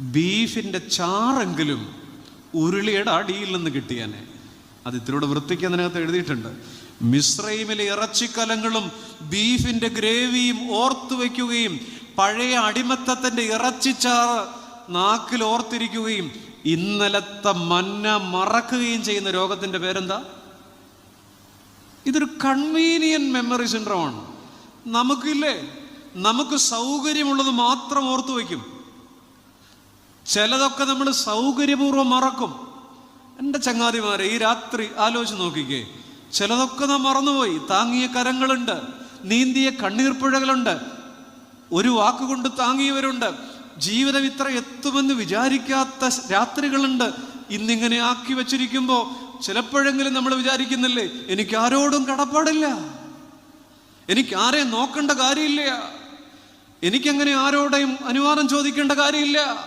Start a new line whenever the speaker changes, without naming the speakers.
ബീഫിന്റെ ചാറെങ്കിലും ഉരുളിയുടെ അടിയിൽ നിന്ന് കിട്ടിയാനെ. അത് ഇത്തിരിയോട് വൃത്തിക്ക് അതിനകത്ത് എഴുതിയിട്ടുണ്ട്. മിശ്രൈമിലെ ഇറച്ചിക്കലങ്ങളും ബീഫിന്റെ ഗ്രേവിയും ഓർത്തു വയ്ക്കുകയും പഴയ അടിമത്തത്തിന്റെ ഇറച്ചിച്ചാറ് നാക്കിൽ ഓർത്തിരിക്കുകയും ഇന്നലത്തെ മന്ന മറക്കുകയും ചെയ്യുന്ന രോഗത്തിന്റെ പേരെന്താ? ഇതൊരു കൺവീനിയൻ മെമ്മറി സിൻഡ്രോമാണ് നമുക്കില്ലേ? നമുക്ക് സൗകര്യമുള്ളത് മാത്രം ഓർത്തു വയ്ക്കും. ചിലതൊക്കെ നമ്മൾ സൗകര്യപൂർവം മറക്കും. എന്റെ ചങ്ങാതിമാരെ ഈ രാത്രി ആലോചിച്ച് നോക്കിക്കേ. ചിലതൊക്കെ നാം മറന്നുപോയി. താങ്ങിയ കരങ്ങളുണ്ട് നീന്തിയ കണ്ണീർപ്പുഴകളുണ്ട് ഒരു വാക്കുകൊണ്ട് താങ്ങിയവരുണ്ട്. ജീവിതം ഇത്ര എത്തുമെന്ന് വിചാരിക്കാത്ത രാത്രികളുണ്ട്. ഇന്നിങ്ങനെ ആക്കി വച്ചിരിക്കുമ്പോൾ ചിലപ്പോഴെങ്കിലും നമ്മൾ വിചാരിക്കുന്നില്ലേ എനിക്ക് ആരോടും കടപ്പാടില്ല. എനിക്ക് ആരെയും നോക്കേണ്ട കാര്യമില്ല. എനിക്കങ്ങനെ ആരോടെയും അനുവാദം ചോദിക്കേണ്ട കാര്യമില്ല.